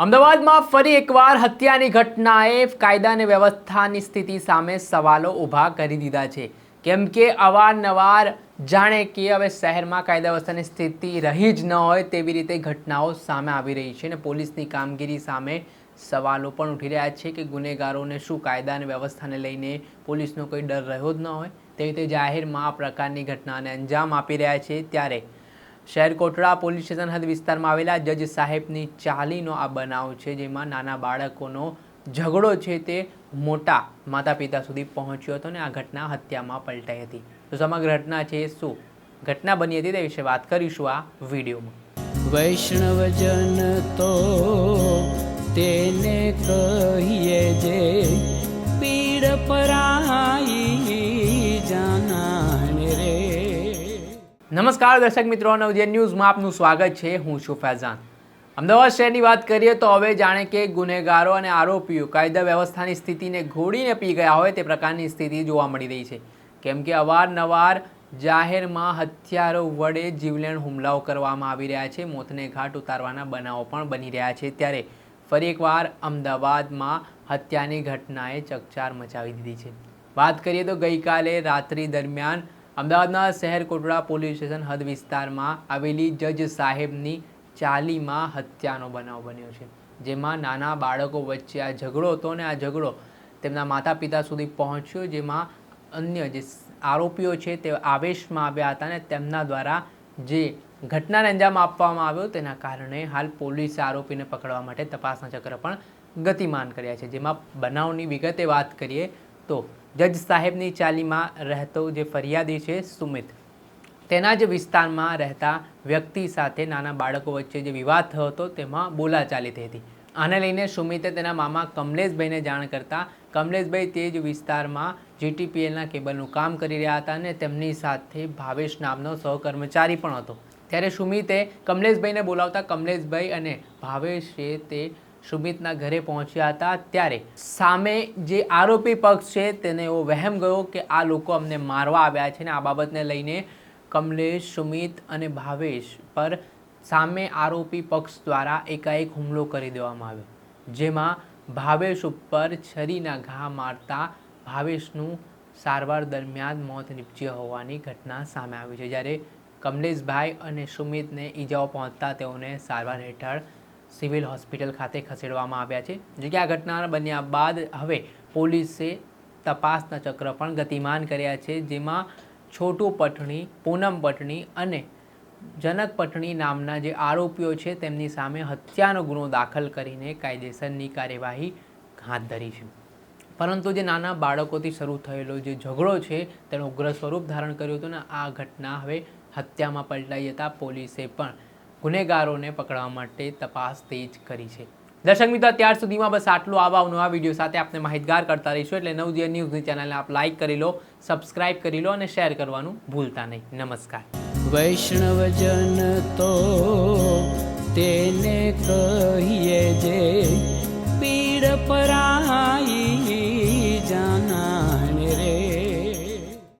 અમદાવાદમાં ફરી એકવાર હત્યાની ઘટનાએ કાયદા અને વ્યવસ્થાની સ્થિતિ સામે સવાલો ઊભા કરી દીધા છે. કેમ કે અવારનવાર જાણે કે હવે શહેરમાં કાયદા વ્યવસ્થાની સ્થિતિ રહી જ ન હોય તેવી રીતે ઘટનાઓ સામે આવી રહી છે અને પોલીસની કામગીરી સામે સવાલો પણ ઉઠી રહ્યા છે કે ગુનેગારોને શું કાયદા અને વ્યવસ્થાને લઈને પોલીસનો કોઈ ડર રહ્યો જ ન હોય. તેવી રીતે જાહેરમાં આ પ્રકારની ઘટનાને અંજામ આપી રહ્યા છે ત્યારે શહેર કોટડા પોલીસ સ્ટેશન હદ વિસ્તારમાં આવેલા જજ સાહેબની ચાલીનો આ બનાવ છે, જેમાં નાના બાળકોનો ઝઘડો છે તે મોટા માતા પિતા સુધી પહોંચ્યો હતો અને આ ઘટના હત્યામાં પલટાઈ હતી. તો સમગ્ર ઘટના છે શું? ઘટના બની હતી તે વિશે વાત કરીશું આ વિડીયોમાં. વૈષ્ણવજન તો તેને કહીએ જે પીડ પરાઈ નમસ્કાર દર્શક મિત્રો નવજેન ન્યૂઝમાં આપનું સ્વાગત છે. હું છું ફૈઝાન. અમદાવાદ શહેરની વાત કરીએ તો હવે જાણે કે ગુનેગારો અને આરોપીઓ કાયદા વ્યવસ્થાની સ્થિતિને ઘોડીને પી ગયા હોય તે પ્રકારની સ્થિતિ જોવા મળી રહી છે. કેમ કે અવારનવાર જાહેરમાં હથિયારો વડે જીવલેણ હુમલાઓ કરવામાં આવી રહ્યા છે. મોતને ઘાટ ઉતારવાના બનાવો પણ બની રહ્યા છે. ત્યારે ફરી એકવાર અમદાવાદમાં હત્યાની ઘટનાએ ચકચાર મચાવી દીધી છે. વાત કરીએ તો ગઈકાલે રાત્રિ દરમિયાન અમદાવાદના શહેર કોટડા પોલીસ સ્ટેશન હદ વિસ્તારમાં આવેલી જજ સાહેબની ચાલીમાં હત્યાનો બનાવ બન્યો છે. જેમાં નાના બાળકો વચ્ચે આ ઝઘડો હતો અને આ ઝઘડો તેમના માતા પિતા સુધી પહોંચ્યો, જેમાં અન્ય જે આરોપીઓ છે તે આવેશમાં આવ્યા હતા અને તેમના દ્વારા જે ઘટનાને અંજામ આપવામાં આવ્યો તેના કારણે હાલ પોલીસે આરોપીને પકડવા માટે તપાસના ચક્ર પણ ગતિમાન કર્યા છે. જેમાં બનાવની વિગતે વાત કરીએ તો જજ સાહેબની ચાલીમાં રહેતો જે ફરિયાદી છે, સુમિત, તેના જ વિસ્તારમાં રહેતા વ્યક્તિ સાથે નાના બાળકો વચ્ચે જે વિવાદ થયો હતો, તેમાં બોલાચાલી થઈ હતી. આને લઈને સુમિતે તેના મામા કમલેશભાઈને જાણ કરતાં કમલેશભાઈ તે જ વિસ્તારમાં જીટીપીએલના કેબલનું કામ કરી રહ્યા હતા અને તેમની સાથે ભાવેશ નામનો સહકર્મચારી પણ હતો. ત્યારે સુમિતે કમલેશભાઈને બોલાવતા કમલેશભાઈ અને ભાવેશે તે સુમિતના ઘરે પહોંચ્યા હતા ત્યારે સામે જે આરોપી પક્ષ છે તેને એવો વહેમ ગયો કે આ લોકો અમને મારવા આવ્યા છે ને આ બાબતને લઈને કમલેશ, સુમિત અને ભાવેશ પર સામે આરોપી પક્ષ દ્વારા એકાએક હુમલો કરી દેવામાં આવ્યો, જેમાં ભાવેશ ઉપર છરીના ઘા મારતા ભાવેશનું સારવાર દરમિયાન મોત નીપજ્યા હોવાની ઘટના સામે આવી છે. જ્યારે કમલેશભાઈ અને સુમિતને ઈજાઓ પહોંચતા તેઓને સારવાર હેઠળ સિવિલ હોસ્પિટલ ખાતે ખસેડવામાં આવ્યા છે, જો કે આ ઘટના બન્યા બાદ હવે પોલીસે તપાસના ચક્ર પણ ગતિમાન કર્યા છે, જેમાં છોટુ પટણી, પૂનમ પટણી અને જનક પટણી નામના જે આરોપીઓ છે, તેમની સામે હત્યાનો ગુનો દાખલ કરીને કાયદેસરની કાર્યવાહી હાથ ધરી છે. પરંતુ જે નાના બાળકોથી શરૂ થયેલો જે ઝઘડો છે તેનું ઉગ્ર સ્વરૂપ ધારણ કર્યું હતું ને આ ઘટના હવે હત્યામાં પલટાઈ જતાં પોલીસે પણ ગુનેગારોને પકડવા માટે તપાસ તેજ કરી છે. દર્શક મિત્રો, અત્યાર સુધીમાં બસ આટલું. આવા નવા વીડિયો સાથે આપને માહિતગાર કરતા રહીશું એટલે નવજીવન ન્યૂઝની ચેનલને આપ લાઇક કરી લો સબસ્ક્રાઇબ કરી લો અને શેર કરવાનું ભૂલતા નહીં. નમસ્કાર. વૈષ્ણવજન તો તેને કહીએ જે